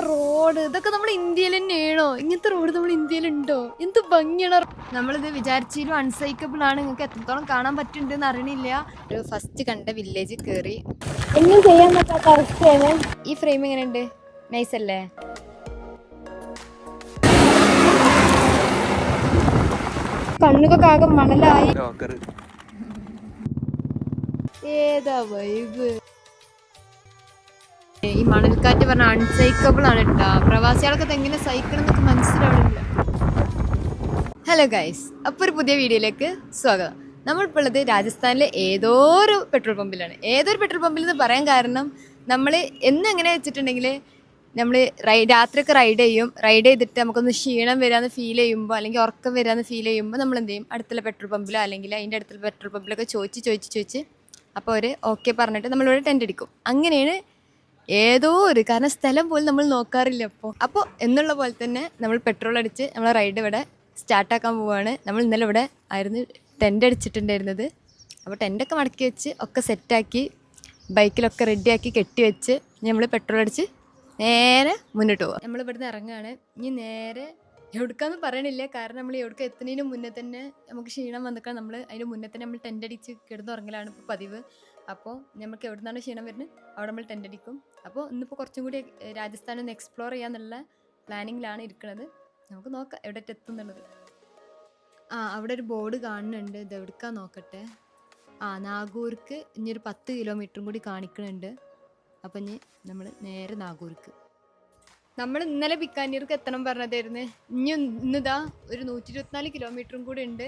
Road ഇതൊക്കെ നമ്മൾ ഇന്ത്യയിൽ തന്നെയാണോ? ഇങ്ങനത്തെ റോഡ് നമ്മുടെ ഇന്ത്യയിലുണ്ടോ? എന്ത് ഭംഗിയാണ് നമ്മളിത് വിചാരിച്ചാലും അൺസൈക്കബിൾ ആണ്. നിങ്ങൾക്ക് എത്രത്തോളം കാണാൻ പറ്റുന്നുണ്ടെന്ന് അറിയണില്ല. ഒരു ഫസ്റ്റ് കണ്ട വില്ലേജ് കയറി ഒന്നും ചെയ്യാൻ പറ്റാത്ത അവസ്ഥയാണ്. ഈ ഫ്രെയിം എങ്ങനെയുണ്ട്? നൈസ് അല്ലേ? കണ്ണുകൊക്കെ ആകെ മണലായി. ഏതാ വൈബ് ഈ മണൽക്കാറ്റ് പറഞ്ഞ അൺസൈക്കബിൾ ആണ് കേട്ടോ പ്രവാസികൾക്ക് ഇത് എങ്ങനെ സഹിക്കണം എന്നൊക്കെ മനസ്സിലാവില്ല ഹലോ ഗൈസ് അപ്പോൾ ഒരു പുതിയ വീഡിയോയിലേക്ക് സ്വാഗതം. നമ്മളിപ്പോൾ ഉള്ളത് രാജസ്ഥാനിലെ ഏതോ ഒരു പെട്രോൾ പമ്പിലാണ്. ഏതൊരു പെട്രോൾ പമ്പിൽ എന്ന് പറയാൻ കാരണം നമ്മൾ എന്നെങ്ങനെ വെച്ചിട്ടുണ്ടെങ്കിൽ നമ്മൾ റൈ രാത്രിയൊക്കെ റൈഡ് ചെയ്യും. റൈഡ് ചെയ്തിട്ട് നമുക്കൊന്ന് ക്ഷീണം വരാമെന്ന് ഫീൽ ചെയ്യുമ്പോൾ അല്ലെങ്കിൽ ഉറക്കം വരാമെന്ന് ഫീൽ ചെയ്യുമ്പോൾ നമ്മൾ എന്ത് ചെയ്യും? അടുത്തുള്ള പെട്രോൾ പമ്പിലോ അല്ലെങ്കിൽ അതിന്റെ അടുത്തുള്ള പെട്രോൾ പമ്പിലൊക്കെ ചോദിച്ച് ചോദിച്ച് ചോദിച്ച് അപ്പോൾ അവർ ഓക്കെ പറഞ്ഞിട്ട് നമ്മളിവിടെ ടെന്റ് അടിക്കും അങ്ങനെയാണ് ഏതോ ഒരു കാരണം സ്ഥലം പോലും നമ്മൾ നോക്കാറില്ല അപ്പോൾ അപ്പോൾ എന്നുള്ള പോലെ തന്നെ നമ്മൾ പെട്രോൾ അടിച്ച് നമ്മൾ റൈഡ് ഇവിടെ സ്റ്റാർട്ടാക്കാൻ പോവുകയാണ് നമ്മൾ ഇന്നലെ ഇവിടെ ആയിരുന്നു ടെന്റ് അടിച്ചിട്ടുണ്ടായിരുന്നത്. അപ്പോൾ ടെന്റൊക്കെ മടക്കി വെച്ച് ഒക്കെ സെറ്റാക്കി ബൈക്കിലൊക്കെ റെഡിയാക്കി കെട്ടി വെച്ച് നമ്മൾ പെട്രോൾ അടിച്ച് നേരെ മുന്നോട്ട് പോകാം നമ്മൾ ഇവിടുന്ന് ഇറങ്ങുകയാണ് ഇനി നേരെ എവിടുക്കാന്ന് പറയണില്ല. കാരണം നമ്മൾ എവിടുക്ക എത്തുന്നതിന് മുന്നേ തന്നെ നമുക്ക് ക്ഷീണം വന്നിക്കാൻ നമ്മൾ അതിന് മുന്നേ തന്നെ നമ്മൾ ടെന്റ് അടിച്ച് കിടന്നുറങ്ങലാണ് ഇപ്പോൾ പതിവ്. അപ്പോൾ നമുക്ക് എവിടെ നിന്നാണ് ക്ഷീണം വരുന്നത് അവിടെ നമ്മൾ ടെന്റ് അടിക്കും. അപ്പോൾ ഇന്നിപ്പോൾ കുറച്ചും കൂടി രാജസ്ഥാൻ ഒന്ന് എക്സ്പ്ലോർ ചെയ്യാന്നുള്ള പ്ലാനിങ്ങിലാണ് ഇരിക്കുന്നത് നമുക്ക് നോക്കാം എവിടെ എത്തും എന്നുള്ളത്. ആ അവിടെ ഒരു ബോർഡ് കാണുന്നുണ്ട്. ഇത് എവിടുക്കാൻ നോക്കട്ടെ? ആ നാഗൂർക്ക് ഇനി ഒരു പത്ത് കിലോമീറ്ററും കൂടി കാണിക്കുന്നുണ്ട് അപ്പം ഇനി നമ്മൾ നേരെ നാഗൂർക്ക്. നമ്മൾ ഇന്നലെ ബിക്കാനീർക്ക് എത്തണം പറഞ്ഞതായിരുന്നു. ഇനി ഇന്നിതാ ഒരു നൂറ്റി ഇരുപത്തിനാല് കിലോമീറ്ററും കൂടി ഉണ്ട്.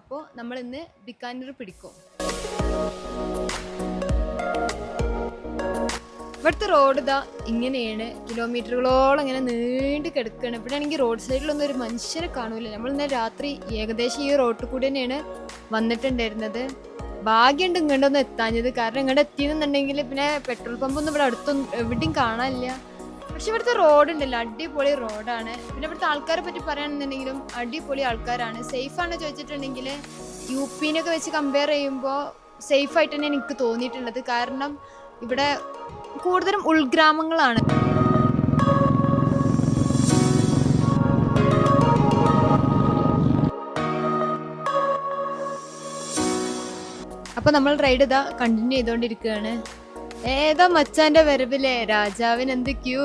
അപ്പോൾ നമ്മൾ ഇന്ന് ബിക്കാനീർ പിടിക്കും. ഇവിടുത്തെ റോഡ് ഇതാ ഇങ്ങനെയാണ്. കിലോമീറ്ററുകളോളം ഇങ്ങനെ നീണ്ടു കിടക്കുകയാണ് ഇവിടെ ആണെങ്കിൽ റോഡ് സൈഡിലൊന്നും ഒരു മനുഷ്യരെ കാണൂല. നമ്മൾ ഇന്നലെ രാത്രി ഏകദേശം ഈ റോട്ടിൽ കൂടി തന്നെയാണ് വന്നിട്ടുണ്ടായിരുന്നത്. ഭാഗ്യമുണ്ട് ഇങ്ങോട്ടൊന്നും എത്താഞ്ഞത്. കാരണം ഇങ്ങോട്ട് എത്തിയെന്നുണ്ടെങ്കിൽ പിന്നെ പെട്രോൾ പമ്പൊന്നും ഇവിടെ അടുത്തൊന്നും എവിടെയും കാണാനില്ല. പക്ഷെ ഇവിടുത്തെ റോഡ് ഉണ്ടല്ലോ അടിപൊളി റോഡാണ് പിന്നെ ഇവിടുത്തെ ആൾക്കാരെ പറ്റി പറയുകയാണെന്നുണ്ടെങ്കിലും അടിപൊളി ആൾക്കാരാണ്. സേഫ് ആണ് ചോദിച്ചിട്ടുണ്ടെങ്കിൽ യു പിന്നൊക്കെ വെച്ച് കമ്പയർ ചെയ്യുമ്പോൾ സേഫ് ആയിട്ട് തന്നെ എനിക്ക് തോന്നിയിട്ടുള്ളത്. കാരണം ഇവിടെ കൂടുതലും ഉൾഗ്രാമങ്ങളാണ്. അപ്പൊ നമ്മൾ റൈഡ് ഇതാ കണ്ടിന്യൂ ചെയ്തോണ്ടിരിക്കുകയാണ്. ഏതാ മച്ചാന്റെ വരവിലെ? രാജാവിന് എന്ത് ക്യൂ?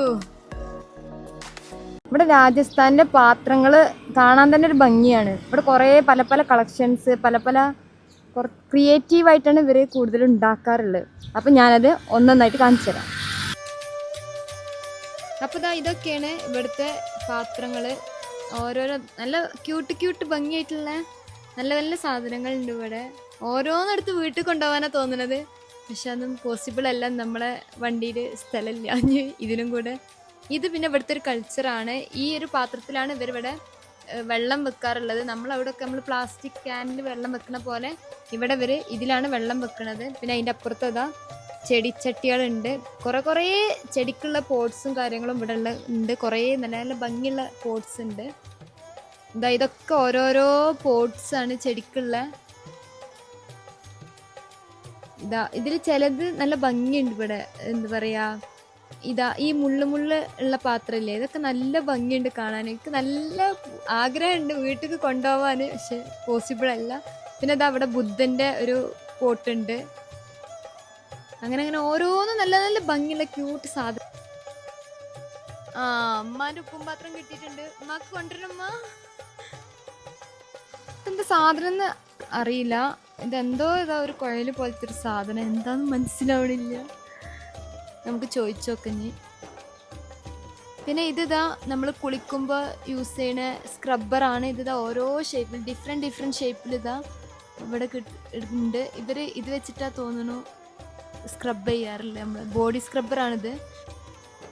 ഇവിടെ രാജസ്ഥാനിലെ പാത്രങ്ങൾ കാണാൻ തന്നെ ഒരു ഭംഗിയാണ്. ഇവിടെ കുറേ പല പല കളക്ഷൻസ് പല പല ക്രിയേറ്റീവ് ആയിട്ടാണ് ഇവർ കൂടുതൽ ഉണ്ടാക്കാറുള്ളത്. അപ്പം ഞാനത് ഒന്നൊന്നായിട്ട് കാണിച്ചു തരാം. അപ്പോൾ ഇതാ ഇതൊക്കെയാണ് ഇവിടുത്തെ പാത്രങ്ങൾ ഓരോരോ നല്ല ക്യൂട്ട് ക്യൂട്ട് ഭംഗിയായിട്ടുള്ള നല്ല നല്ല സാധനങ്ങളുണ്ട് ഇവിടെ. ഓരോന്നെടുത്ത് വീട്ടിൽ കൊണ്ടുപോകാനാണ് തോന്നുന്നത്. പക്ഷെ അതൊന്നും പോസിബിൾ അല്ല. നമ്മളെ വണ്ടിയിൽ സ്ഥലമില്ല ഇതിനും കൂടെ. ഇത് പിന്നെ ഇവിടുത്തെ ഒരു കൾച്ചറാണ് ഈ ഒരു പാത്രത്തിലാണ് ഇവരിവിടെ വെള്ളം വെക്കാറുള്ളത്. നമ്മൾ അവിടെയൊക്കെ നമ്മൾ പ്ലാസ്റ്റിക് ക്യാനിൽ വെള്ളം വെക്കുന്ന പോലെ ഇവിടെ ഇവർ ഇതിലാണ് വെള്ളം വെക്കുന്നത് പിന്നെ അതിന്റെ അപ്പുറത്ത് അതാ ചെടിച്ചട്ടികളുണ്ട്. കുറേ കുറേ ചെടിക്കുള്ള പോട്ട്സും കാര്യങ്ങളും ഇവിടെ ഉള്ള ഉണ്ട്. കുറേ നല്ല നല്ല ഭംഗിയുള്ള പോട്ട്സ് ഉണ്ട്. ഇതാ ഇതൊക്കെ ഓരോരോ പോട്ട്സ് ആണ് ചെടിക്കുള്ള. ഇതാ ഇതിൽ ചിലത് നല്ല ഭംഗിയുണ്ട് ഇവിടെ. എന്താ പറയാ? ഇതാ ഈ മുള്ളു മുള്ളു ഉള്ള പാത്രമില്ലേ ഇതൊക്കെ നല്ല ഭംഗിയുണ്ട് കാണാൻ. എനിക്ക് നല്ല ആഗ്രഹമുണ്ട് വീട്ടിൽ കൊണ്ടുപോകാൻ പക്ഷെ പോസിബിൾ അല്ല. പിന്നെ ഇതാ അവിടെ ബുദ്ധന്റെ ഒരു പോട്ടുണ്ട്. അങ്ങനെ അങ്ങനെ ഓരോന്നും നല്ല നല്ല ഭംഗിയുള്ള ക്യൂട്ട് സാധനം. ആ അമ്മാന്റെ ഉപ്പും പാത്രം കിട്ടിയിട്ടുണ്ട്. ഉമ്മാക്ക് കൊണ്ടുവരണമ്മ സാധനം എന്ന് അറിയില്ല. ഇതെന്തോ ഇതാ ഒരു കുഴൽ പോലത്തെ ഒരു സാധനം. എന്താന്ന് മനസ്സിലാവണില്ല. നമുക്ക് ചോദിച്ചു നോക്കഞ്ഞി പിന്നെ ഇതിതാ നമ്മൾ കുളിക്കുമ്പോൾ യൂസ് ചെയ്യണ സ്ക്രബ്ബറാണ് ഇതിതാ ഓരോ ഷേപ്പിൽ ഡിഫറെന്റ് ഡിഫറെന്റ് ഷേപ്പിൽ ഇതാ ഇവിടെ കിട്ടുന്നുണ്ട് ഇവർ ഇത് വെച്ചിട്ടാ തോന്നുന്നു സ്ക്രബ് ചെയ്യാറില്ല നമ്മൾ ബോഡി സ്ക്രബ്ബറാണിത്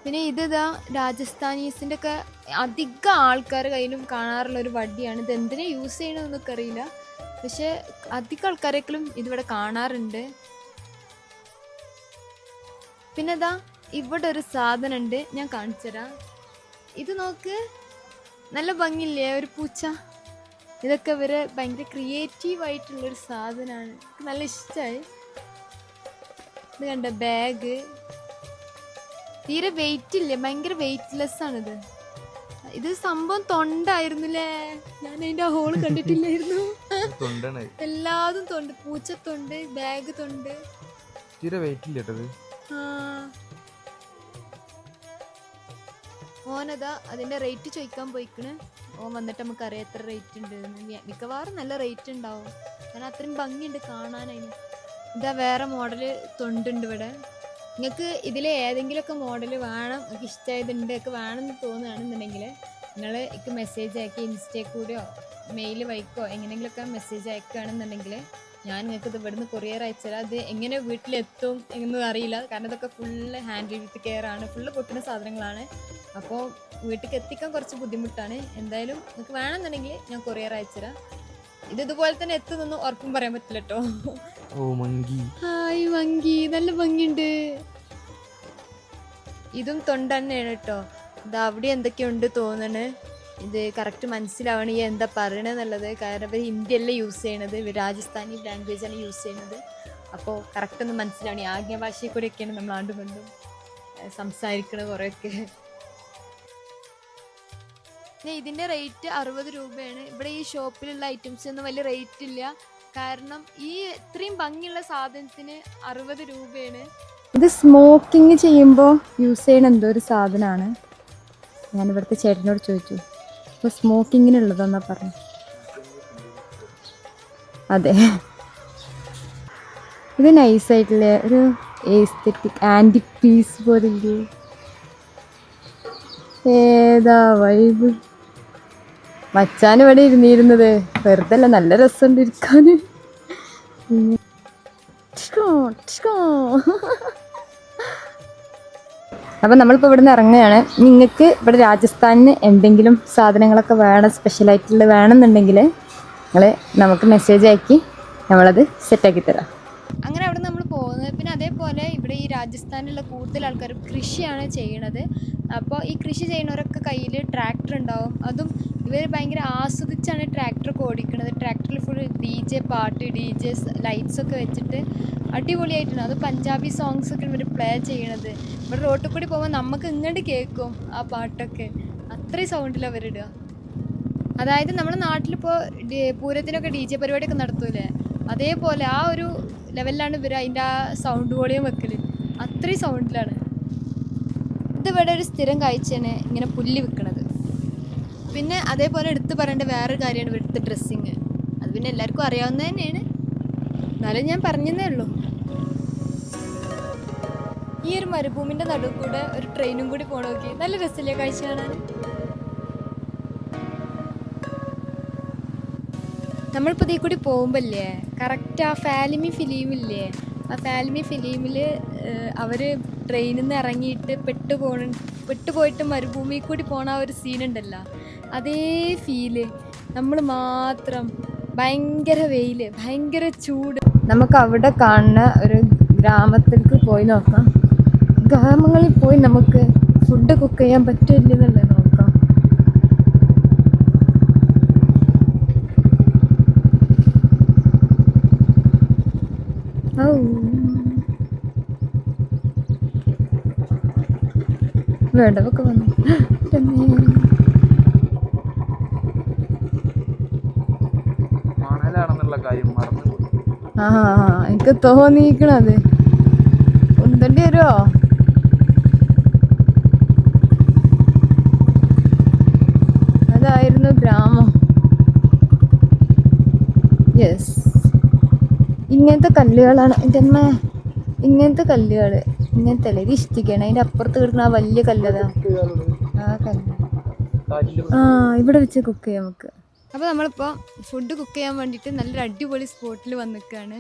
പിന്നെ ഇതിതാ രാജസ്ഥാനീസിന്റെ ഒക്കെ അധികം ആൾക്കാർ കയ്യിലും കാണാറുള്ള ഒരു വടിയാണ്. ഇത് എന്തിനാ യൂസ് ചെയ്യണമെന്നൊക്കെ അറിയില്ല. പക്ഷേ അധികം ആൾക്കാരെങ്കിലും ഇതിവിടെ കാണാറുണ്ട്. പിന്നെ ഇതാ ഇവിടെ ഒരു സാധനം ഉണ്ട് ഞാൻ കാണിച്ചുതരാം ഇത് നോക്ക് നല്ല ഭംഗിയില്ലേ ഒരു പൂച്ച. ഇതൊക്കെ ഇവർ ഭയങ്കര ക്രിയേറ്റീവ് ആയിട്ടുള്ളൊരു സാധനമാണ് എനിക്ക് നല്ല ഇഷ്ടമായി ഇത് കണ്ട ബാഗ്. തീരെ വെയിറ്റ് ഇല്ല ഭയങ്കര വെയിറ്റ്ലെസ് ആണിത് ഇത് സംഭവം തൊണ്ടായിരുന്നില്ലേ? ഞാൻ അതിന്റെ ഹോൾ കണ്ടിട്ടില്ലായിരുന്നു. എല്ലാതും തൊണ്ട് പൂച്ചത്തൊണ്ട് ബാഗ് തൊണ്ട്. തീരെ വെയിറ്റ് ഇല്ല. ഓനതാ അതിന്റെ റേറ്റ് ചോദിക്കാൻ പോയിക്കണ്. ഓൻ വന്നിട്ട് നമുക്ക് അറിയാം എത്ര റേറ്റ് ഉണ്ട് മിക്കവാറും നല്ല റേറ്റ് ഉണ്ടാവും. കാരണം അത്രയും ഭംഗിയുണ്ട് കാണാനതിന് ഇതാ വേറെ മോഡൽ തൊണ്ടുണ്ട് ഇവിടെ. നിങ്ങൾക്ക് ഇതിൽ ഏതെങ്കിലുമൊക്കെ മോഡൽ വേണം നിങ്ങൾക്ക് ഇഷ്ടമായതുണ്ട് ഒക്കെ വേണമെന്ന് തോന്നുകയാണെന്നുണ്ടെങ്കിൽ നിങ്ങൾ എനിക്ക് മെസ്സേജ് അയക്കി. ഇൻസ്റ്റയിൽ കൂടെയോ മെയിൽ വൈക്കോ എങ്ങനെയെങ്കിലുമൊക്കെ മെസ്സേജ് അയക്കുകയാണെന്നുണ്ടെങ്കിൽ ഞാൻ നിങ്ങൾക്ക് ഇത് ഇവിടുന്ന് കൊറിയർ അയച്ചുതരാം അത് എങ്ങനെ വീട്ടിലെത്തും എന്ന് അറിയില്ല. കാരണം ഇതൊക്കെ ഫുള്ള് ഹാൻഡിൽ വിത്ത് കെയർ ആണ്. ഫുള്ള് പൊട്ടുന്ന സാധനങ്ങളാണ്. അപ്പോൾ വീട്ടിലേക്ക് എത്തിക്കാൻ കുറച്ച് ബുദ്ധിമുട്ടാണ്. എന്തായാലും നിങ്ങൾക്ക് വേണമെന്നുണ്ടെങ്കിൽ ഞാൻ കൊറിയർ അയച്ചുതരാം ഇത് ഇതുപോലെ തന്നെ എത്തുന്നൊന്നും ഉറപ്പും പറയാൻ പറ്റില്ല കേട്ടോ. ഓ മങ്കി. ഹായ് ഭംഗി നല്ല ഭംഗിയുണ്ട്. ഇതും തൊണ്ട തന്നെയാണ് കേട്ടോ. ഇത് അവിടെ എന്തൊക്കെയുണ്ട് തോന്നണ്. ഇത് കറക്റ്റ് മനസ്സിലാവണം ഈ എന്താ പറയണെന്നുള്ളത്. കാരണം ഇവർ ഹിന്ദി അല്ല യൂസ് ചെയ്യണത്. ഇവർ രാജസ്ഥാനി ലാംഗ്വേജാണ് യൂസ് ചെയ്യണത്. അപ്പോൾ കറക്റ്റ് ഒന്ന് മനസ്സിലാവണം. ഈ ആംഗ്യ ഭാഷയിൽ കൂടെയൊക്കെയാണ് നമ്മൾ ആണ്ടും കൊണ്ടും സംസാരിക്കണത് കുറേയൊക്കെ. പിന്നെ ഇതിന്റെ റേറ്റ് അറുപത് രൂപയാണ്. ഇവിടെ ഈ ഷോപ്പിലുള്ള ഐറ്റംസ് ഒന്നും വലിയ റേറ്റ് ഇല്ല. കാരണം ഈ ഇത്രയും ഭംഗിയുള്ള സാധനത്തിന് അറുപത് രൂപയാണ്. ഇത് സ്മോക്കിങ് ചെയ്യുമ്പോൾ യൂസ് ചെയ്യണ എന്തോ ഒരു സാധനമാണ് ഞാൻ ഇവിടുത്തെ ചേട്ടനോട് ചോദിച്ചു. അപ്പോൾ സ്മോക്കിങ്ങിനുള്ളതെന്നാ പറഞ്ഞു. അതെ. ഇത് നൈസായിട്ടുള്ള ഒരു ഏസ്തെറ്റിക് ആന്റി പീസ് പോലെ ഏതാ വൈബ് മച്ചാൻ ഇവിടെ ഇരുന്നിരുന്നത്. വെറുതെ അല്ല നല്ല രസമുണ്ട് ഇരിക്കാൻ അപ്പം നമ്മളിപ്പോൾ ഇവിടെ നിന്ന് ഇറങ്ങുകയാണ്. നിങ്ങൾക്ക് ഇവിടെ രാജസ്ഥാനിന് എന്തെങ്കിലും സാധനങ്ങളൊക്കെ വേണം സ്പെഷ്യലായിട്ടുള്ള വേണമെന്നുണ്ടെങ്കിൽ നിങ്ങൾ നമുക്ക് മെസ്സേജ് അയക്കി നമ്മളത് സെറ്റാക്കി തരാം. അങ്ങനെ അവിടെ നമ്മൾ പോകുന്നത്. പിന്നെ അതേപോലെ ഇവിടെ ഈ രാജസ്ഥാനിലുള്ള കൂടുതൽ ആൾക്കാരും കൃഷിയാണ് ചെയ്യണത്. അപ്പോൾ ഈ കൃഷി ചെയ്യുന്നവരൊക്കെ കയ്യിൽ ട്രാക്ടർ ഉണ്ടാവും. അതും ഇവർ ഭയങ്കര ആസ്വദിച്ചാണ് ട്രാക്ടറൊക്കെ ഓടിക്കുന്നത് ട്രാക്ടറിൽ ഫുൾ ഡി ജെ പാട്ട് ഡി ജെ ലൈറ്റ്സ് ഒക്കെ വെച്ചിട്ട് അടിപൊളിയായിട്ടുണ്ട്. അത് പഞ്ചാബി സോങ്സ് ഒക്കെ ഇവർ പ്ലേ ചെയ്യണത്. ഇവിടെ റോട്ടിൽ കൂടി പോകുമ്പോൾ നമുക്ക് ഇങ്ങോട്ട് കേൾക്കും ആ പാട്ടൊക്കെ. അത്രയും സൗണ്ടിൽ അവരിടുക അതായത് നമ്മുടെ നാട്ടിലിപ്പോൾ പൂരത്തിനൊക്കെ ഡി ജെ പരിപാടിയൊക്കെ നടത്തൂലേ അതേപോലെ ആ ഒരു ലെവലിലാണ് ഇവർ അതിന്റെ ആ സൗണ്ട് വോളിയം വെക്കൽ അത്രയും സൗണ്ടിലാണ് ഇതിവിടെ ഒരു സ്ഥിരം കാഴ്ചയാണ് ഇങ്ങനെ പുല്ല് വിൽക്കണത് പിന്നെ അതേപോലെ എടുത്തു പറയേണ്ട വേറൊരു കാര്യമാണ് ഇവിടുത്തെ ഡ്രസ്സിങ് അത് പിന്നെ എല്ലാവർക്കും അറിയാവുന്ന തന്നെയാണ്. എന്നാലും ഞാൻ പറഞ്ഞതേ ഉള്ളൂ. ഈ ഒരു മരുഭൂമിന്റെ നടുവ് കൂടെ ഒരു ട്രെയിനും കൂടി പോകണ നോക്കി. നല്ല രസമില്ലേ കാഴ്ച കാണാൻ? നമ്മളിപ്പോൾ ഇതിൽ കൂടി പോകുമ്പല്ലേ കറക്റ്റ് ആ ഫാലിമി ഫിലിമില്ലേ? ആ ഫാലിമി ഫിലിമിൽ അവർ ട്രെയിനിൽ നിന്ന് ഇറങ്ങിയിട്ട് പെട്ടു പോണ പെട്ടുപോയിട്ട് മരുഭൂമിയിൽ കൂടി പോണ ആ ഒരു സീനുണ്ടല്ലോ. അതേ ഫീൽ. നമ്മൾ മാത്രം ഭയങ്കര വെയിൽ ഭയങ്കര ചൂട്. നമുക്ക് അവിടെ കാണുന്ന ഒരു ഗ്രാമത്തിലേക്ക് പോയി നോക്കാം. ഗ്രാമങ്ങളിൽ പോയി നമുക്ക് ഫുഡ് കുക്ക് ചെയ്യാൻ പറ്റില്ലെന്നുള്ളത് നോക്കാം വിടവൊക്കെ വന്നു. ആ എനിക്ക് തോന്നിക്കണത് ഉന്തണ്ടി വരുമോ അതായിരുന്നു ഗ്രാമം. യെസ് ഇങ്ങനത്തെ കല്ലുകളാണ്. എന്റെ അമ്മ ഇങ്ങനത്തെ കല്ലുകൾ ഇങ്ങനത്തെ അല്ലേ ഇത് ഇഷ്ടിക്കാണ് അപ്പുറത്ത് കിടക്കുന്ന ആ വലിയ കല്ലതാ. ആ കല്ല്. ആ ഇവിടെ വെച്ച് കുക്ക് ചെയ്യാം നമുക്ക്. അപ്പോൾ നമ്മളിപ്പോ ഫുഡ് കുക്ക് ചെയ്യാൻ വേണ്ടിയിട്ട് നല്ലൊരു അടിപൊളി സ്പോട്ടിൽ വന്നിക്കുകയാണ്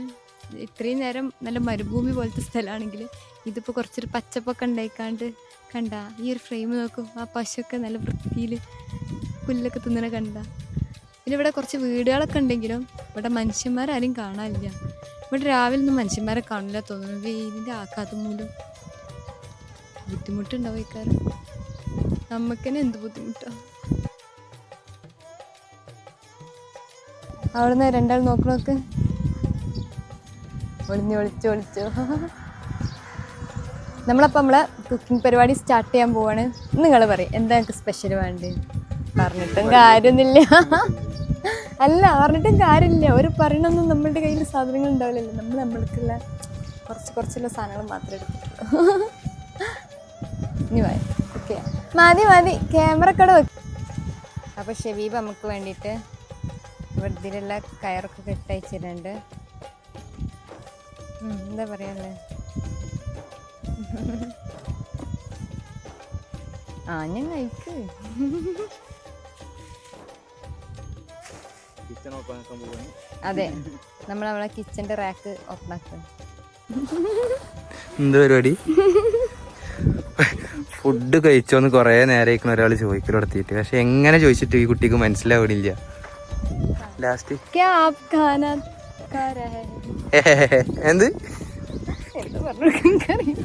ഇത്രയും നേരം നല്ല മരുഭൂമി പോലത്തെ സ്ഥലമാണെങ്കിൽ ഇതിപ്പോൾ കുറച്ചൊരു പച്ചപ്പൊക്കെ ഉണ്ടായിക്കാണ്ട് കണ്ട. ഈ ഒരു ഫ്രെയിം നോക്കും. ആ പശുവൊക്കെ നല്ല വൃത്തിയിൽ പുല്ലൊക്കെ തിന്നണ കണ്ട. പിന്നെ ഇവിടെ കുറച്ച് വീടുകളൊക്കെ ഉണ്ടെങ്കിലും ഇവിടെ മനുഷ്യന്മാരാരും കാണാനില്ല. ഇവിടെ രാവിലെ ഒന്നും മനുഷ്യന്മാരെ കാണില്ല തോന്നുന്നു. വെയിലിന്റെ ആക്കാത്ത മൂലം ബുദ്ധിമുട്ടുണ്ടാവും ഇക്കാരം നമുക്ക് തന്നെ എന്ത് ബുദ്ധിമുട്ടാണ് അവിടുന്ന് രണ്ടാൾ നോക്ക് നോക്ക്. ഒളിഞ്ഞു ഒളിച്ചു ഒളിച്ചു. നമ്മളപ്പോൾ നമ്മളെ കുക്കിംഗ് പരിപാടി സ്റ്റാർട്ട് ചെയ്യാൻ പോവാണ്. നിങ്ങൾ പറയും എന്താ നിങ്ങൾക്ക് സ്പെഷ്യൽ വേണ്ടത്? പറഞ്ഞിട്ടും കാര്യമൊന്നുമില്ല അല്ല പറഞ്ഞിട്ടും കാര്യമില്ല. ഒരു പറയണൊന്നും നമ്മളുടെ കയ്യിൽ സാധനങ്ങൾ ഉണ്ടാവില്ലല്ലോ. നമ്മൾ നമ്മൾക്കുള്ള കുറച്ച് കുറച്ചുള്ള സാധനങ്ങൾ മാത്രമേ എടുത്തിട്ടുള്ളൂ ഇനി ഓക്കെ. മതി മതി. ക്യാമറ കട വെക്കും. അപ്പോൾ ഷെബീബ് നമുക്ക് വേണ്ടിയിട്ട് വെറുതെയുള്ള കയറൊക്കെ കെട്ടയച്ചിട്ടുണ്ട്. എന്താ പറയാനുള്ളത് ആ ഞാൻ കഴിക്ക്. കിച്ചൺ ഓപ്പൺ ആക്കാൻ പോവാണ്. അതെ. നമ്മൾ നമ്മളെ കിച്ചന്റെ റാക്ക് ഓപ്പൺ ആക്കുക. എന്ത് പരിപാടി? ഫുഡ് കഴിച്ചോന്ന് കൊറേ നേരം ഒരാൾ ചോദിക്കൽ നടത്തിയിട്ട് പക്ഷെ എങ്ങനെ ചോദിച്ചിട്ട് ഈ കുട്ടിക്ക് മനസ്സിലാവണില്ല. ലാസ്റ്റ്? എന്ത്? क्या പറഞ്ഞു എനിക്കറിയില്ല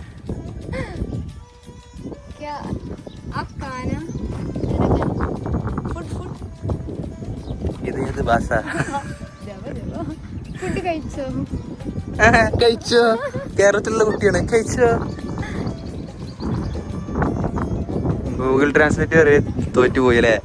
ക്യാ ആപ് ഖാന ഫുഡ് ഫുഡ് ഇത് ഏത് ഭാഷ കഴിച്ചോ? കേരളത്തിലുള്ള കുട്ടിയാണ്. കഴിച്ചോ? ഗൂഗിൾ ട്രാൻസ്ലേറ്റ് വരെ തോറ്റു പോയല്ലേ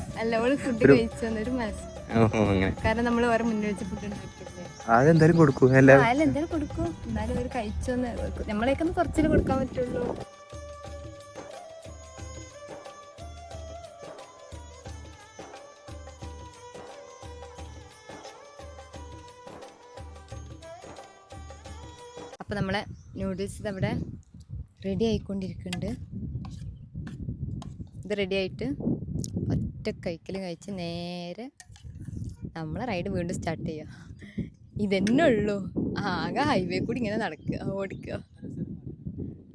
എന്നാലും കിട്ടിയത്? അതെന്തായാലും കൊടുക്കും നമ്മളേക്കൊന്ന് കൊടുക്കാൻ പറ്റുള്ളൂ. അപ്പോൾ നമ്മളെ നൂഡിൽസ് ഇതവിടെ റെഡി ആയിക്കൊണ്ടിരിക്കുന്നുണ്ട്. ഇത് റെഡി ആയിട്ട് ഒറ്റ കൈക്കിൽ കഴിച്ച് നേരെ നമ്മളെ റൈഡ് വീണ്ടും സ്റ്റാർട്ട് ചെയ്യുക. ഇതന്നെ ഉള്ളൂ. ആകെ ഹൈവേ കൂടി ഇങ്ങനെ നടക്കുക ഓടിക്കുക.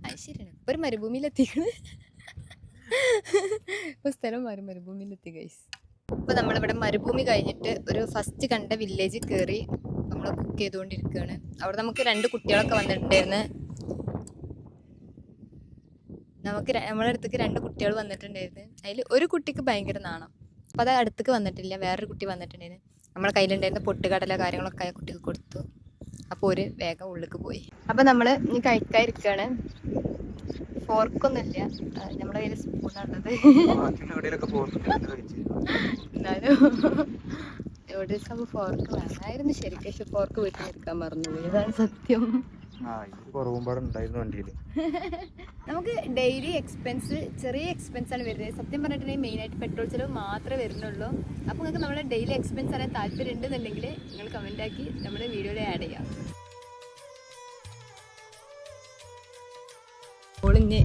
അത് ശരിയാണ്. ഇപ്പൊ ഒരു മരുഭൂമിയിലെത്തിക്കണ്. ഇപ്പൊ സ്ഥലം മാറി മരുഭൂമിയിലെത്തി ഗൈസ് ഇപ്പൊ നമ്മളിവിടെ മരുഭൂമി കഴിഞ്ഞിട്ട് ഒരു ഫസ്റ്റ് കണ്ട വില്ലേജിൽ കയറി നമ്മൾ കുക്ക് ചെയ്തുകൊണ്ടിരിക്കുകയാണ് അവിടെ നമുക്ക് രണ്ട് കുട്ടികളൊക്കെ വന്നിട്ടുണ്ടായിരുന്നു. നമുക്ക് നമ്മുടെ അടുത്തേക്ക് രണ്ട് കുട്ടികൾ വന്നിട്ടുണ്ടായിരുന്നു. അതിൽ ഒരു കുട്ടിക്ക് ഭയങ്കര നാണം. അപ്പോൾ അത് അടുത്തേക്ക് വന്നിട്ടില്ല. വേറൊരു കുട്ടി വന്നിട്ടുണ്ടായിരുന്നു. നമ്മളെ കയ്യിലുണ്ടായിരുന്ന പൊട്ടുകടല കാര്യങ്ങളൊക്കെ ആ കുട്ടിക്ക് കൊടുത്തു. അപ്പോൾ ഒരു വേഗം ഉള്ളിലേക്ക് പോയി. അപ്പോൾ നമ്മൾ ഇനി കഴിക്കാതിരിക്കുകയാണ് ഫോർക്കൊന്നുമില്ല. നമ്മുടെ കയ്യിൽ സ്പൂണാണുള്ളത് എന്നാലും ആകുമ്പോൾ ഫോർക്ക് വേണമായിരുന്നു ശരിക്കും. ഫോർക്ക് വീട്ടിൽ നിൽക്കാൻ മറന്നുപോയി. അതാണ് സത്യം. നമുക്ക് ഡെയിലി എക്സ്പെൻസ് ചെറിയ എക്സ്പെൻസ് ആണ് വരുന്നത്. സത്യം പറഞ്ഞിട്ടുണ്ടെങ്കിൽ മെയിൻ ആയിട്ട് പെട്രോൾ ചിലവ് മാത്രമേ വരുന്നുള്ളൂ. അപ്പോൾ നിങ്ങൾക്ക് നമ്മുടെ ഡെയിലി എക്സ്പെൻസ് അറിയാൻ താല്പര്യം ഉണ്ടെന്നുണ്ടെങ്കിൽ നിങ്ങൾ കമന്റ് ആക്കി നമ്മുടെ വീഡിയോയിൽ ആഡ് ചെയ്യാം. അപ്പോൾ ഇനി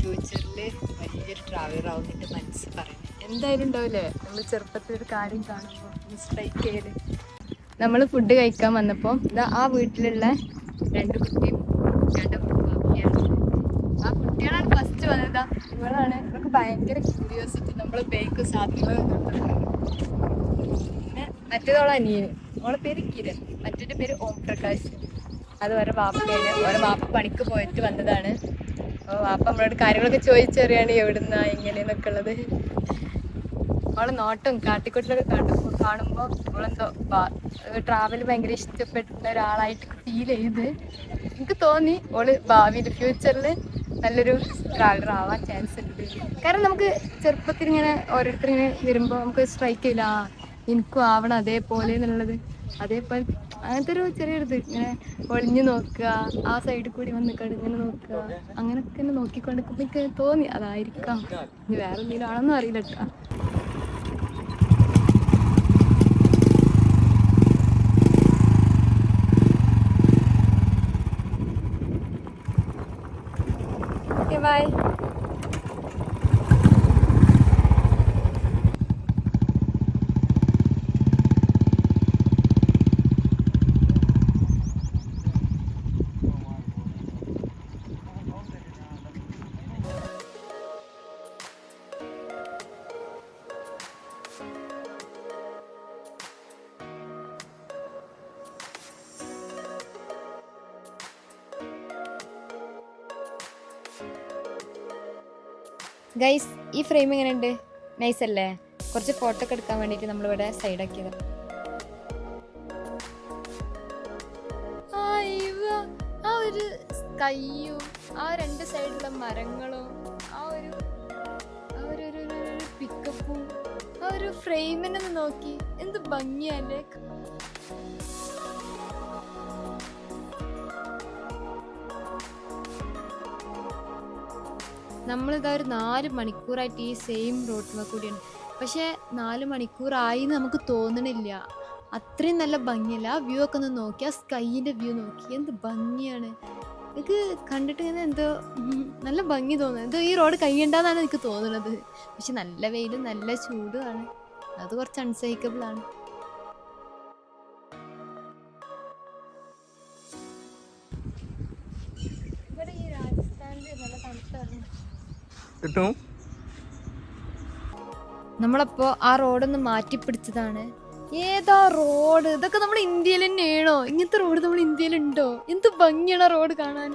ഫ്യൂച്ചറിൽ വലിയൊരു ട്രാവലർ ആവുന്നിട്ട് മനസ്സ് പറയുന്നത് എന്തായാലും ഉണ്ടാവില്ലേ? നമ്മൾ ചെറുപ്പത്തിൽ ഒരു കാര്യം കാണുമ്പോൾ സ്ട്രൈക്ക് ചെയ്യൽ. നമ്മൾ ഫുഡ് കഴിക്കാൻ വന്നപ്പോൾ ഇതാ ആ വീട്ടിലുള്ള രണ്ട് കുട്ടിയും രണ്ട് കുട്ടിയാണ് ആ കുട്ടികളാണ് ഫസ്റ്റ് വന്നത്. ഇവളാണ്. ഇവർക്ക് ഭയങ്കര ക്യൂരിയോസിറ്റി നമ്മൾ ബേക്ക് സാധ്യത പിന്നെ മറ്റേതോളെ അനിയന്. ഓളെ പേര് കിരൺ. മറ്റൊരു പേര് ഓം പ്രകാശ്. അത് ഓരോ വാപ്പയാണ് ഓരോ വാപ്പ പണിക്ക് പോയിട്ട് വന്നതാണ്. അപ്പോൾ വാപ്പ നമ്മളോട് കാര്യങ്ങളൊക്കെ ചോദിച്ചറിയാണ് എവിടുന്നാ എങ്ങനെയെന്നൊക്കെ ഉള്ളത്. അവളെ നോട്ടം കാട്ടിക്കൂട്ടിലൊക്കെ കാണുമ്പോൾ കാണുമ്പോൾ നമ്മളെന്തോ ട്രാവൽ ഭയങ്കര ഇഷ്ടപ്പെട്ട ഒരാളായിട്ട് ഫീൽ ചെയ്ത് എനിക്ക് തോന്നി ഓൾ ഭാവിയിൽ ഫ്യൂച്ചറിൽ നല്ലൊരു ട്രാവലർ ആവാൻ ചാൻസ് ഉണ്ട്. കാരണം നമുക്ക് ചെറുപ്പത്തിൽ ഇങ്ങനെ ഓരോരുത്തർ ഇങ്ങനെ വരുമ്പോൾ നമുക്ക് സ്ട്രൈക്ക് ചെയ്യില്ല എനിക്കും ആവണം അതേപോലെ എന്നുള്ളത്. അതേപോലെ അങ്ങനത്തെ ഒരു ചെറിയൊരു ഇത് ഇങ്ങനെ ഒളിഞ്ഞു നോക്കുക ആ സൈഡിൽ കൂടി വന്ന് കടുങ്ങനെ നോക്കുക അങ്ങനെയൊക്കെ നോക്കിക്കൊണ്ട് എനിക്ക് തോന്നി അതായിരിക്കാം. വേറെ എന്തെങ്കിലും ആണെന്നും അറിയില്ല കേട്ടോ বাই ഗൈസ് ഈ ഫ്രെയിം എങ്ങനെയുണ്ട്? നൈസ് അല്ലേ? കുറച്ച് ഫോട്ടോ ഒക്കെ എടുക്കാൻ വേണ്ടിയിട്ട് നമ്മളിവിടെ സൈഡാക്കിയത് ആ ഒരു സ്കൈയും ആ രണ്ട് സൈഡിലുള്ള മരങ്ങളും ആ ഒരു ആ ഒരു പിക്കപ്പും ആ ഒരു ഫ്രെയിമിനെ നോക്കി. എന്ത് ഭംഗിയല്ലേ നമ്മളിതാ ഒരു നാല് മണിക്കൂറായിട്ട് ഈ സെയിം റോട്ടിൽ കൂടിയാണ്. പക്ഷേ നാല് മണിക്കൂറായി നമുക്ക് തോന്നണില്ല. അത്രയും നല്ല ഭംഗിയല്ല. വ്യൂ ഒക്കെ ഒന്ന് നോക്കി ആ സ്കൈയിന്റെ വ്യൂ നോക്കി. എന്ത് ഭംഗിയാണ്. എനിക്ക് കണ്ടിട്ട് ഇങ്ങനെ എന്തോ നല്ല ഭംഗി തോന്നുന്നു. എന്തോ ഈ റോഡ് കഴിയണ്ടെന്നാണ് എനിക്ക് തോന്നുന്നത് പക്ഷെ നല്ല വെയിലും നല്ല ചൂടുമാണ് അത് കുറച്ച് അൺസഹിക്കബിൾ ആണ്. ഇവിടെ ഈ രാജസ്ഥാനിൽ നല്ല തണുത്താണ് കിട്ടും. നമ്മളപ്പോ ആ റോഡൊന്ന് മാറ്റി പിടിച്ചതാണ് ഏതാ റോഡ്? ഇതൊക്കെ നമ്മുടെ ഇന്ത്യയിൽ തന്നെയാണോ? ഇങ്ങനത്തെ റോഡ് നമ്മൾ ഇന്ത്യയിലുണ്ടോ? എന്ത് ഭംഗിയാണ് റോഡ് കാണാൻ?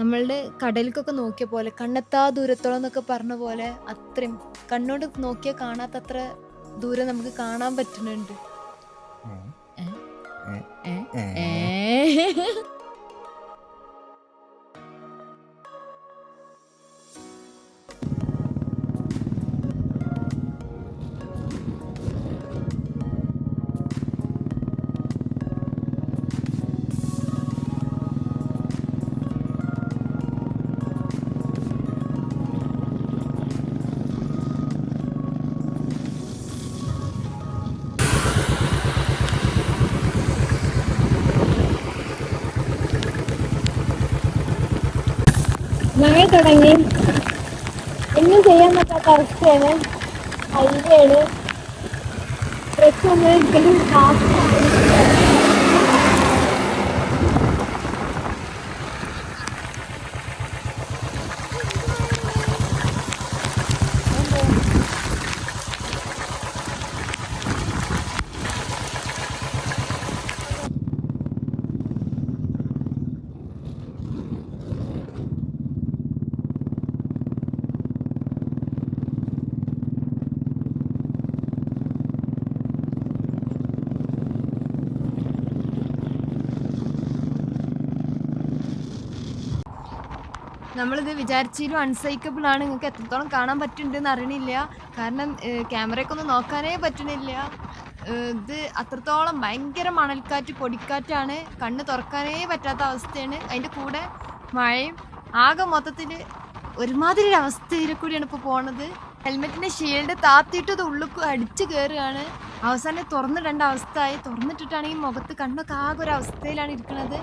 നമ്മളുടെ കടലിക്കൊക്കെ നോക്കിയ പോലെ കണ്ണെത്താ ദൂരത്തോളം എന്നൊക്കെ പറഞ്ഞ പോലെ അത്രയും കണ്ണോട് നോക്കിയാൽ കാണാത്തത്ര ദൂരം നമുക്ക് കാണാൻ പറ്റുന്നുണ്ട്. ഏ? ഏ? ഏ? ഞങ്ങൾ തുടങ്ങി. ഒന്നും ചെയ്യാൻ പറ്റാത്ത അവസ്ഥയാണ്. ഹൈവേയാണ്. ട്രക്ക് ഒന്നും നമ്മളിത് വിചാരിച്ചാലും അൺസൈക്കബിൾ ആണ്. നിങ്ങൾക്ക് എത്രത്തോളം കാണാൻ പറ്റുന്നുണ്ടെന്ന് അറിയണില്ല. കാരണം ക്യാമറയൊക്കെ നോക്കാനേ പറ്റണില്ല. ഇത് അത്രത്തോളം ഭയങ്കര മണൽക്കാറ്റ് പൊടിക്കാറ്റാണ്. കണ്ണ് തുറക്കാനേ പറ്റാത്ത അവസ്ഥയാണ്. അതിന്റെ കൂടെ മഴയും ആകെ മൊത്തത്തിൽ ഒരുമാതിരി ഒരു അവസ്ഥയിൽ കൂടിയാണ് ഇപ്പോൾ പോണത്. ഹെൽമെറ്റിന്റെ ഷീൽഡ് താത്തിയിട്ട് അത് ഉള്ളിൽ അടിച്ച് കയറുകയാണ് അവസാനം തുറന്നിടേണ്ട അവസ്ഥയായി. തുറന്നിട്ടിട്ടാണെങ്കിൽ മുഖത്ത് കണ്ണൊക്കെ ആകെ ഒരു അവസ്ഥയിലാണ് ഇരിക്കുന്നത്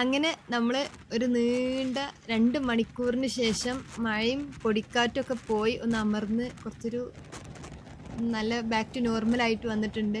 അങ്ങനെ നമ്മൾ ഒരു നീണ്ട രണ്ട് മണിക്കൂറിന് ശേഷം മഴയും പൊടിക്കാറ്റും ഒക്കെ പോയി ഒന്ന് അമർന്ന് കുറച്ചൊരു നല്ല ബാക്ക് ടു നോർമൽ ആയിട്ട് വന്നിട്ടുണ്ട്.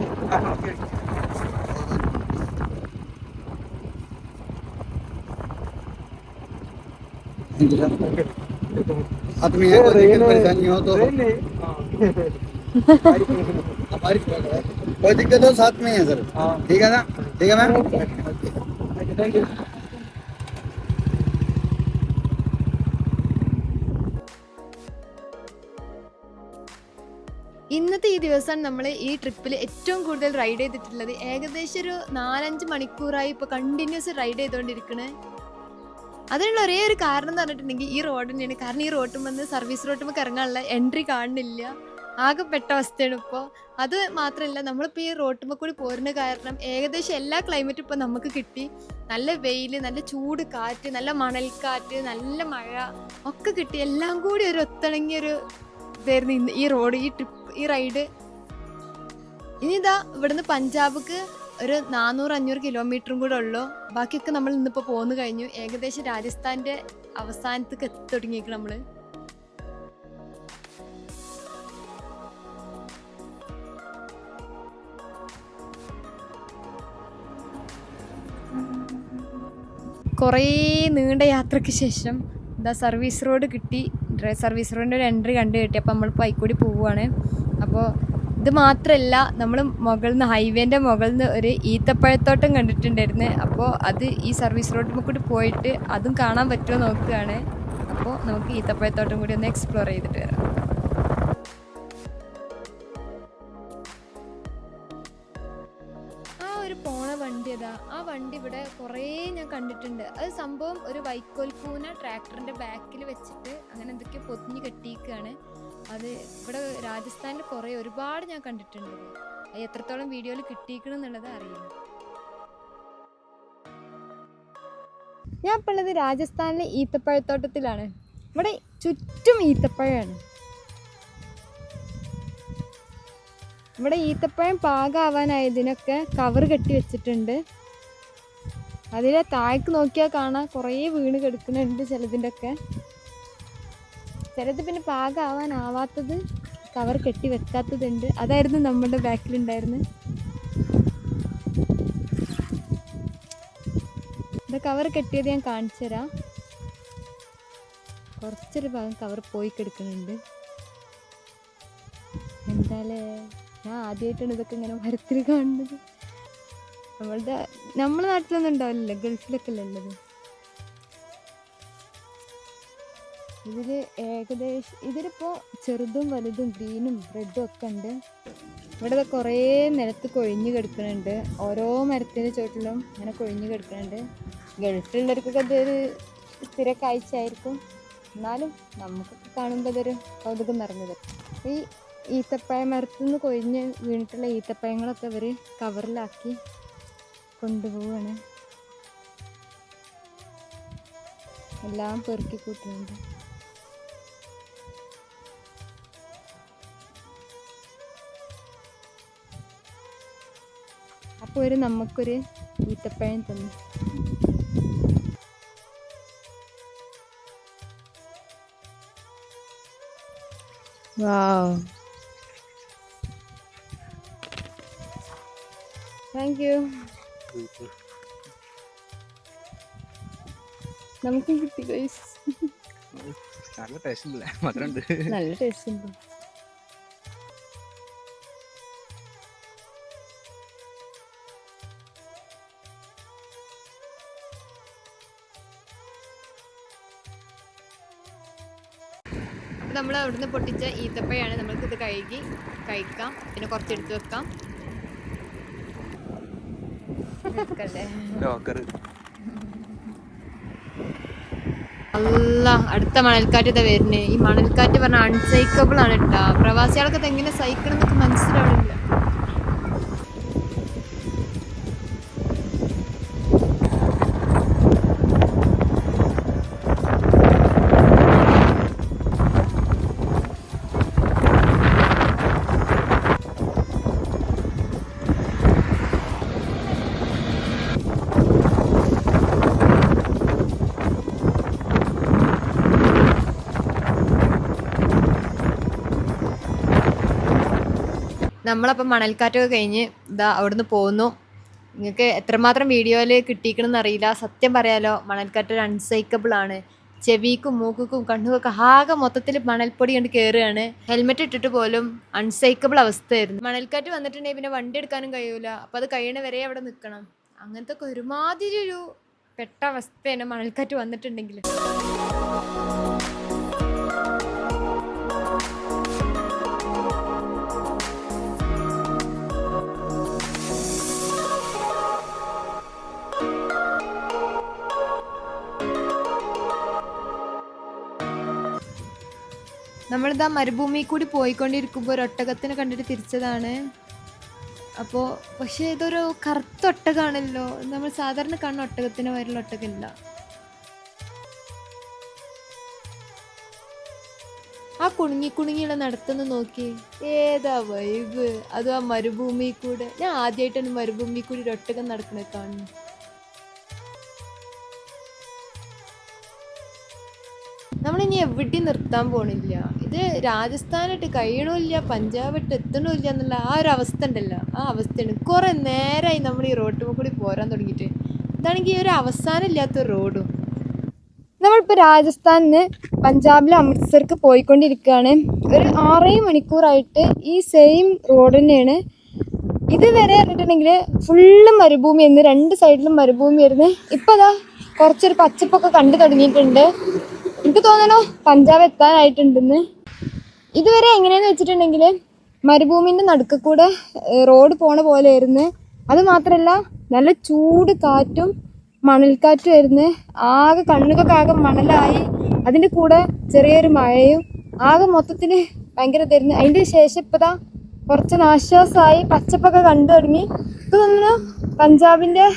आदमी है कोई दिक्कत परेशानी हो तो बारिश पड़ रहा है कोई दिक्कत हो साथ में ही है सर ठीक है ना ठीक है मैम ഇന്നത്തെ ഈ ദിവസമാണ് നമ്മൾ ഈ ട്രിപ്പിൽ ഏറ്റവും കൂടുതൽ റൈഡ് ചെയ്തിട്ടുള്ളത് ഏകദേശം ഒരു നാലഞ്ച് മണിക്കൂറായി ഇപ്പോൾ കണ്ടിന്യൂസ് റൈഡ് ചെയ്തുകൊണ്ടിരിക്കണേ അതിനുള്ള ഒരേ ഒരു കാരണം എന്ന് പറഞ്ഞിട്ടുണ്ടെങ്കിൽ ഈ റോഡ് തന്നെയാണ്. കാരണം ഈ റോട്ടും വന്ന് സർവീസ് റോട്ടുമ്പോൾ ഇറങ്ങാനുള്ള എൻട്രി കാണുന്നില്ല ആകെ പെട്ട അവസ്ഥയാണ് ഇപ്പോൾ അത് മാത്രമല്ല നമ്മളിപ്പോൾ ഈ റോട്ടുമ്പോൾ കൂടി പോരുന്ന കാരണം ഏകദേശം എല്ലാ ക്ലൈമറ്റും ഇപ്പോൾ നമുക്ക് കിട്ടി. നല്ല വെയിൽ നല്ല ചൂട് കാറ്റ് നല്ല മണൽക്കാറ്റ് നല്ല മഴ ഒക്കെ കിട്ടി. എല്ലാം കൂടി ഒരു ഒത്തിണങ്ങിയൊരു ഇതായിരുന്നു ഈ റോഡ് ഈ ട്രിപ്പ് ഈ റൈഡ് ഇനി ഇതാ ഇവിടുന്ന് പഞ്ചാബിക്ക് ഒരു നാനൂറ് അഞ്ഞൂറ് കിലോമീറ്ററും കൂടെ ഉള്ളൂ. ബാക്കിയൊക്കെ നമ്മൾ ഇന്നിപ്പോൾ പോന്നു കഴിഞ്ഞു. ഏകദേശം രാജസ്ഥാന്റെ അവസാനത്തേക്ക് എത്തി തുടങ്ങിയേക്ക് നമ്മൾ കുറേ നീണ്ട യാത്രയ്ക്ക് ശേഷം എന്താ സർവീസ് റോഡ് കിട്ടി. സർവീസ് റോഡിന്റെ ഒരു എൻട്രി കണ്ടു കിട്ടി. അപ്പോൾ നമ്മൾ പൈക്കൂടി പോവുകയാണ് അപ്പോൾ ഇത് മാത്രമല്ല നമ്മൾ മുകളിൽ നിന്ന് ഹൈവേന്റെ മുകളിൽ നിന്ന് ഒരു ഈത്തപ്പഴത്തോട്ടം കണ്ടിട്ടുണ്ടായിരുന്നു. അപ്പോൾ അത് ഈ സർവീസ് റോഡിൽ കൂടി പോയിട്ട് അതും കാണാൻ പറ്റുമോ നോക്കുകയാണ്. അപ്പോൾ നമുക്ക് ഈത്തപ്പഴത്തോട്ടം കൂടി ഒന്ന് എക്സ്പ്ലോർ ചെയ്തിട്ട് വരാം. വണ്ടി ഇവിടെ കുറേ ഞാൻ കണ്ടിട്ടുണ്ട്. അത് സംഭവം ഒരു വൈക്കോൽപ്പൂന ട്രാക്ടറിന്റെ ബാക്കിൽ വെച്ചിട്ട് അങ്ങനെ എന്തൊക്കെയോ പൊതിഞ്ഞ് കെട്ടിയിരിക്കുകയാണ്. അത് ഇവിടെ രാജസ്ഥാനിൽ കുറേ ഒരുപാട് ഞാൻ കണ്ടിട്ടുണ്ട്. അത് എത്രത്തോളം വീഡിയോയിൽ കിട്ടിയിരിക്കണം എന്നുള്ളത് അറിയില്ല. ഞാൻ ഇപ്പോൾ ഉള്ളത് രാജസ്ഥാനിലെ ഈത്തപ്പഴത്തോട്ടത്തിലാണ്. ഇവിടെ ചുറ്റും ഈത്തപ്പഴമാണ്. ഇവിടെ ഈത്തപ്പഴം പാകാവാനായതിനൊക്കെ കവർ കെട്ടി വെച്ചിട്ടുണ്ട്. അതിലെ താഴേക്ക് നോക്കിയാൽ കാണാം. കുറേ വീണ് കിടക്കുന്നുണ്ട് ചിലതിന്റെ ഒക്കെ ചിലത് പിന്നെ പാകമാവാനാവാത്തത് കവർ കെട്ടി വെക്കാത്തതുണ്ട്. അതായിരുന്നു നമ്മുടെ ബാക്കിലുണ്ടായിരുന്നു. ഇത് കവർ കെട്ടിയത് ഞാൻ കാണിച്ചു തരാം. കുറച്ചൊരു ഭാഗം കവർ പോയി കിടക്കുന്നുണ്ട്. എന്തായാലേ ഞാൻ ആദ്യമായിട്ടാണ് ഇതൊക്കെ ഇങ്ങനെ മരത്തിൽ കാണുന്നത്. നമ്മളുടെ നമ്മുടെ നാട്ടിലൊന്നും ഉണ്ടാവില്ലല്ലോ ഗൾഫിലൊക്കെ അല്ലേ ഉള്ളത്? ഇതിൽ ഏകദേശം ഇതിലിപ്പോൾ ചെറുതും വലുതും ഗ്രീനും റെഡും ഒക്കെ ഉണ്ട്. ഇവിടെ കുറേ നിലത്ത് കൊഴിഞ്ഞ് കിടക്കുന്നുണ്ട്. ഓരോ മരത്തിന്റെ ചോട്ടിലും ഇങ്ങനെ കൊഴിഞ്ഞ് കിടക്കുന്നുണ്ട്. ഗൾഫിലുള്ളവർക്കൊക്കെ അതൊരു സ്ഥിര കാഴ്ചയായിരിക്കും. എന്നാലും നമുക്കൊക്കെ കാണുമ്പോൾ അതൊരു കൗതുകം നിറഞ്ഞത്. ഈ ഈത്തപ്പഴ മരത്തിൽ നിന്ന് കൊഴിഞ്ഞ് വീണിട്ടുള്ള ഈത്തപ്പഴങ്ങളൊക്കെ ഇവർ കവറിലാക്കി കൊണ്ടുപോവാണ്. എല്ലാം പെറുക്കി കൂട്ടുന്നുണ്ട്. അപ്പോൾ ഒരു നമുക്കൊരു ഈത്തപ്പഴം തന്നു. വാവ്. താങ്ക് യു നമുക്കും കിട്ടി ഗൈസ് നല്ല ടേസ്റ്റ് ഇല്ല മാത്രമുണ്ട് നല്ല ടേസ്റ്റ് ഉണ്ട്. നമ്മൾ അവിടുന്ന് പൊട്ടിച്ച ഈത്തപ്പഴമാണ് നമ്മൾക്ക് ഇത് കഴുകി കഴിക്കാം. പിന്നെ കുറച്ച് എടുത്ത് വെക്കാം. ലോക്കർ. അല്ല അടുത്ത മണൽക്കാറ്റ് ഇതാ വരുന്നത് ഈ മണൽക്കാറ്റ് പറഞ്ഞ അൺസൈക്കബിൾ ആണ് കേട്ടോ. പ്രവാസികൾക്ക് ഇത് എങ്ങനെ സഹിക്കണം എന്നൊക്കെ മനസ്സിലാവില്ല നമ്മളപ്പം മണൽക്കാറ്റൊക്കെ കഴിഞ്ഞ് ഇതാ അവിടുന്ന് പോകുന്നു നിങ്ങൾക്ക് എത്രമാത്രം വീഡിയോയിൽ കിട്ടിയിരിക്കണമെന്ന് അറിയില്ല. സത്യം പറയാലോ മണൽക്കാറ്റ് ഒരു അൺസൈക്കബിൾ ആണ്. ചെവിക്കും മൂക്കും കണ്ണുമൊക്കെ ആകെ മൊത്തത്തിൽ മണൽപ്പൊടി കണ്ട് കയറുകയാണ് ഹെൽമെറ്റ് ഇട്ടിട്ട് പോലും അൺസൈക്കബിൾ അവസ്ഥയായിരുന്നു. മണൽക്കാറ്റ് വന്നിട്ടുണ്ടെങ്കിൽ പിന്നെ വണ്ടി എടുക്കാനും കഴിയൂല. അപ്പം അത് കഴിയണ വരെ അവിടെ നിൽക്കണം. അങ്ങനത്തെ ഒക്കെ ഒരുമാതിരി ഒരു പെട്ട അവസ്ഥയാണ് മണൽക്കാറ്റ് വന്നിട്ടുണ്ടെങ്കിൽ നമ്മളിതാ മരുഭൂമി കൂടി പോയിക്കൊണ്ടിരിക്കുമ്പോൾ ഒരു ഒട്ടകത്തിനെ കണ്ടിട്ട് തിരിച്ചതാണ്. അപ്പോൾ പക്ഷേ ഇതൊരു കറുത്ത ഒട്ടകമാണല്ലോ നമ്മൾ സാധാരണ കാണുന്ന ഒട്ടകത്തിന് വരുന്ന ഒട്ടകമില്ല. ആ കുണുങ്ങി കുണുങ്ങിയുള്ള നടത്തുന്ന നോക്കി. ഏതാ വൈബ്? അതും ആ മരുഭൂമി കൂടെ ഞാൻ ആദ്യമായിട്ടാണ് മരുഭൂമി കൂടി ഒരു ഒട്ടകം നടക്കണേ കാണുന്നു നമ്മളിനി എവിടെയും നിർത്താൻ പോണില്ല. ഇത് രാജസ്ഥാനായിട്ട് കഴിയണമില്ല പഞ്ചാബായിട്ട് എത്തണമില്ല എന്നുള്ള ആ ഒരു അവസ്ഥ ഉണ്ടല്ലോ. ആ അവസ്ഥയാണ്. കുറേ നേരമായി നമ്മൾ ഈ റോട്ടിൽ കൂടി പോരാൻ തുടങ്ങിയിട്ട്. ഇതാണെങ്കിൽ ഒരു അവസാനം ഇല്ലാത്ത റോഡും നമ്മളിപ്പോൾ രാജസ്ഥാനിന് പഞ്ചാബിലെ അമൃത്സർക്ക് പോയിക്കൊണ്ടിരിക്കുകയാണ് ഒരു ആറേ മണിക്കൂറായിട്ട് ഈ സെയിം റോഡ് തന്നെയാണ്. ഇതുവരെ പറഞ്ഞിട്ടുണ്ടെങ്കിൽ ഫുള്ള് മരുഭൂമിയായിരുന്നു രണ്ട് സൈഡിലും മരുഭൂമിയായിരുന്നു ഇപ്പോൾ അതാ കുറച്ചൊരു പച്ചപ്പൊക്കെ കണ്ടു തുടങ്ങിയിട്ടുണ്ട്. എനിക്ക് തോന്നണു പഞ്ചാബ് എത്താനായിട്ടുണ്ടെന്ന്. ഇതുവരെ എങ്ങനെയാന്ന് വെച്ചിട്ടുണ്ടെങ്കിൽ മരുഭൂമിന്റെ നടുക്ക് കൂടെ റോഡ് പോണ പോലെയായിരുന്നു. അത് മാത്രമല്ല നല്ല ചൂട് കാറ്റും മണൽക്കാറ്റും ആയിരുന്നു. ആകെ കണ്ണുകൾക്ക് ആകെ മണലായി. അതിന്റെ കൂടെ ചെറിയൊരു മഴയും. ആകെ മൊത്തത്തിൽ ഭയങ്കര തരുന്നു അതിന്റെ ശേഷം ഇപ്പതാ കുറച്ച് ആശ്വാസമായി പച്ചപ്പൊക്കെ കണ്ടു തുടങ്ങി. ഇപ്പം തോന്നുന്നു പഞ്ചാബിന്റെ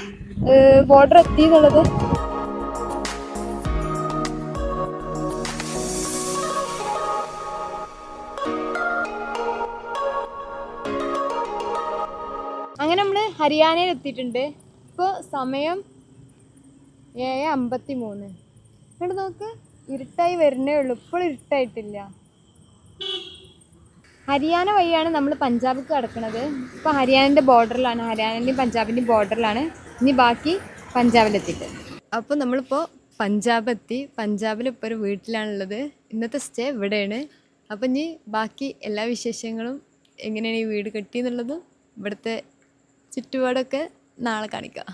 ബോർഡർ എത്തി എന്നുള്ളത് ഹരിയാനയിൽ എത്തിയിട്ടുണ്ട് ഇപ്പോൾ സമയം ഏഴ് അമ്പത്തി മൂന്ന് ഇങ്ങോട്ട് നോക്ക്. ഇരുട്ടായി വരുന്നേ ഉള്ളൂ. ഇപ്പോൾ ഇരുട്ടായിട്ടില്ല. ഹരിയാന വഴിയാണ് നമ്മൾ പഞ്ചാബിക്ക് കിടക്കുന്നത് ഇപ്പോൾ ഹരിയാനന്റെ ബോർഡറിലാണ്. ഹരിയാനന്റെയും പഞ്ചാബിന്റെയും ബോർഡറിലാണ്. ഇനി ബാക്കി പഞ്ചാബിലെത്തിയിട്ട്. അപ്പോൾ നമ്മളിപ്പോൾ പഞ്ചാബ് എത്തി പഞ്ചാബിൽ ഇപ്പോൾ ഒരു വീട്ടിലാണുള്ളത്. ഇന്നത്തെ സ്റ്റേ ഇവിടെയാണ്. അപ്പം ഇനി ബാക്കി എല്ലാ വിശേഷങ്ങളും എങ്ങനെയാണ് ഈ വീട് കെട്ടിയെന്നുള്ളതും ഇവിടുത്തെ ചുറ്റുപാടൊക്കെ നാളെ കാണിക്കാം.